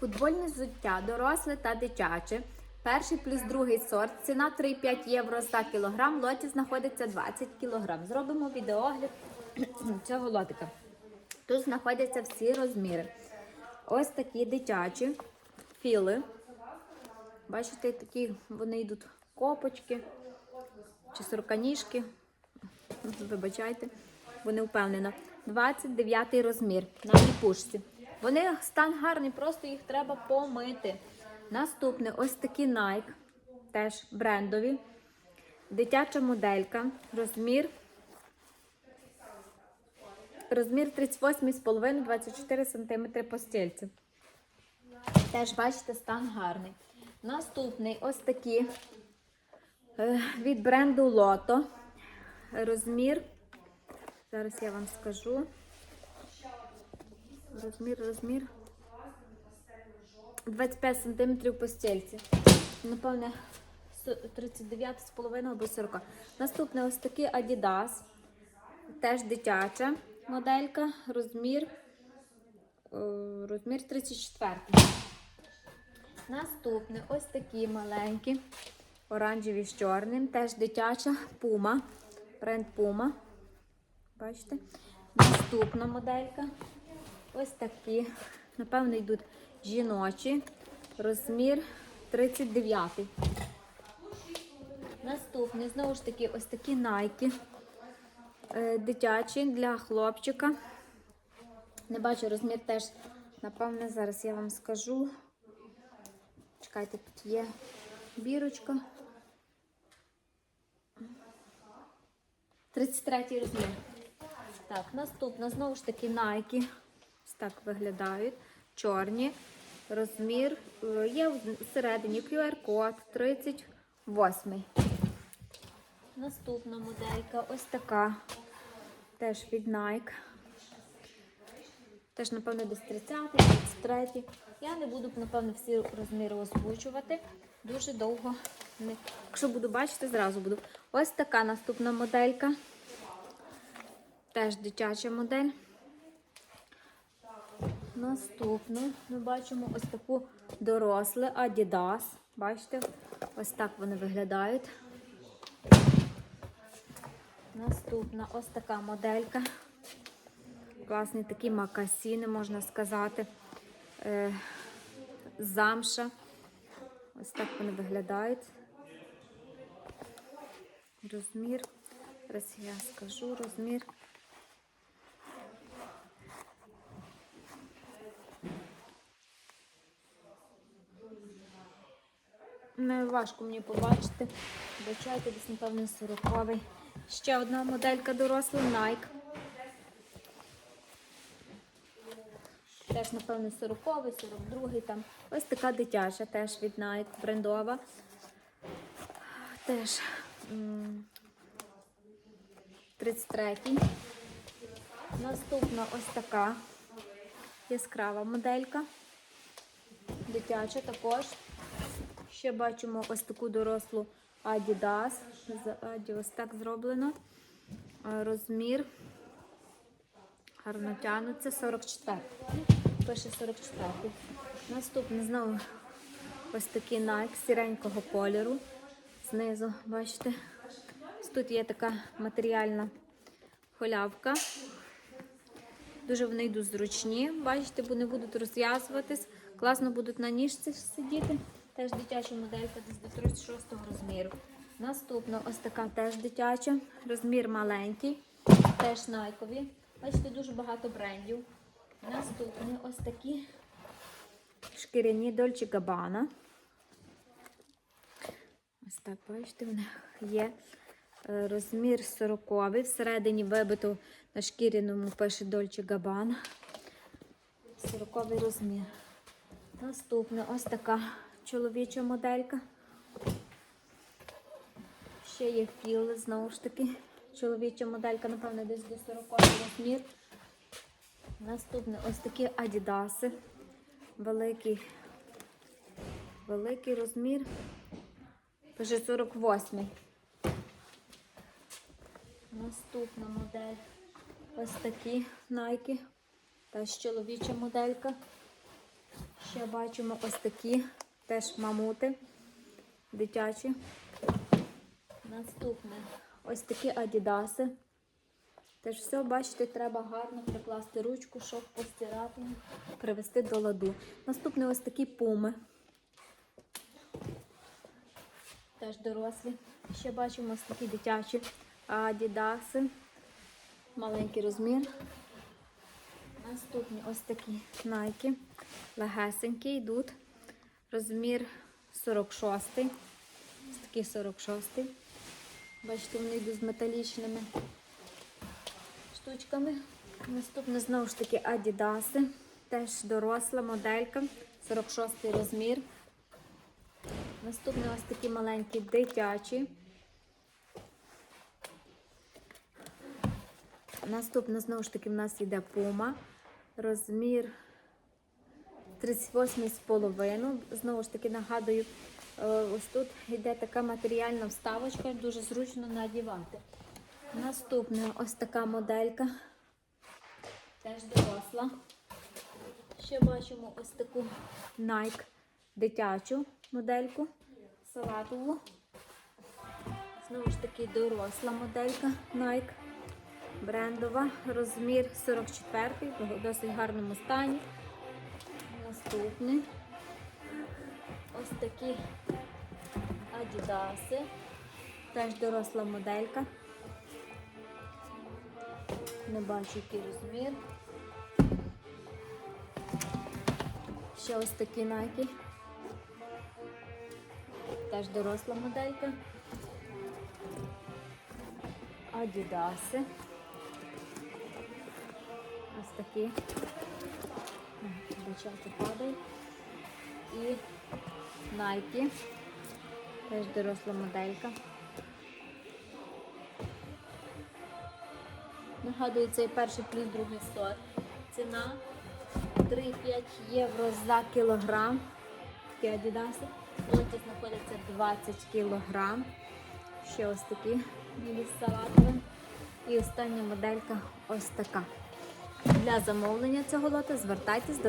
Футбольне взуття, доросле та дитяче. Перший плюс другий сорт. Ціна 3,5 євро за кілограм. Лоті знаходиться 20 кілограм. Зробимо відеогляд цього лотика. Тут знаходяться всі розміри. Ось такі дитячі філи. Бачите, такі вони йдуть копочки чи сороканіжки. Вибачайте, бо не впевнена. 29 розмір на ліпушці. Вони стан гарний, просто їх треба помити. Наступне ось такі Nike, теж брендові. Дитяча моделька. Розмір. Розмір 38,5 24 см по стільці. Теж бачите, стан гарний. Наступний ось такі е, від бренду Лото. Розмір. Зараз я вам скажу. Розмір, розмір. 25 см по стільці. Напевне, 39,5 або 40. Наступне ось такий Adidas. Теж дитяча моделька. Розмір. е, Розмір 34. Наступне ось такі маленькі, оранжеві з чорним. Теж дитяча пума. Бренд Puma. Бачите? Наступна моделька. Ось такі. Напевно, йдуть жіночі. Розмір 39. Наступний, знову ж таки, ось такі найки. Е, Дитячі для хлопчика. Не бачу розмір теж, напевне, зараз я вам скажу. Чекайте, тут є бірочка. 33 розмір. Так, наступна, знову ж таки, Nike. Так виглядають. Чорні. Розмір. е, Є всередині QR-код 38. Наступна моделька ось така. Теж від Nike. Теж, напевно, десь 30, 33. Я не буду, напевно, всі розміри озвучувати. Дуже довго. Не... Якщо буду бачити, зразу буду. Ось така наступна моделька. Теж дитяча модель. Наступну ми бачимо ось таку доросле Adidas. Бачите, ось так вони виглядають. Наступна ось така моделька. Класні такі макасіни, можна сказати. Е, замша. Ось так вони виглядають. Розмір. Зараз я скажу розмір. Не важко мені побачити. Бачайте, десь, напевно, 40 Ще одна моделька доросла Nike. Теж, напевно, 40 42 там. Ось така дитяча, теж від Nike, брендова. Теж м, 33. Наступна ось така яскрава моделька. Дитяча також. Ще бачимо ось таку дорослу Adidas. З Аді ось так зроблено. Розмір. Гарно тягнуться. 44. Пише 44. Наступний знову ось такий Nike сіренького кольору. Знизу, бачите, тут є така матеріальна холявка. Дуже вони йдуть зручні, бачите, бо не будуть розв'язуватись. Класно будуть на ніжці сидіти. Теж дитяча моделька десь до 36 розміру. Наступна ось така теж дитяча, розмір маленький, теж найкові. Бачите, дуже багато брендів. Наступні ось такі шкіряні Dolce Gabbana. Ось так, бачите, вони є. Е, Розмір 40 Всередині вибито на шкіряному пише Dolce Gabbana. 40 розмір. Наступна ось така чоловіча моделька. Ще є філи, знову ж таки. Чоловіча моделька, напевно, десь до 40 розмір. Наступне ось такі адідаси. Великий, великий розмір. Вже 48-й. Наступна модель. Ось такі найки. Та чоловіча моделька. Ще бачимо ось такі теж мамути дитячі. Наступне ось такі адідаси. Теж все, бачите, треба гарно прикласти ручку, щоб постирати, привести до ладу. Наступне ось такі пуми. Теж дорослі. Ще бачимо ось такі дитячі адідаси. Маленький розмір. Наступні ось такі найки. Легесенькі йдуть. Розмір 46. Ось такий 46. Бачите, вони йдуть з металічними штучками. Наступне знову ж таки Адідаси. Теж доросла моделька. 46 розмір. Наступне ось такі маленькі дитячі. Наступне, знову ж таки, в нас йде пума. Розмір 38,5. Знову ж таки, нагадую, е, ось тут йде така матеріальна вставочка, дуже зручно надівати. Наступне ось така моделька. Теж доросла. Ще бачимо ось таку Nike дитячу модельку, салатову. Знову ж таки доросла моделька Nike. Брендова, розмір 44 в досить гарному стані. Наступний. Ось такі адідаси. Теж доросла моделька. Не бачу, який розмір. Ще ось такі найки. Теж доросла моделька. Адідаси. Ось такі. Дівчата падають. І Nike. Теж доросла моделька. Нагадую, цей перший плюс другий сорт. Ціна 3-5 євро за кілограм. Такі адідаси. Лоті знаходиться 20 кілограм. Ще ось такі білі з салатовим. І остання моделька ось така. Для замовлення цього лота звертайтесь до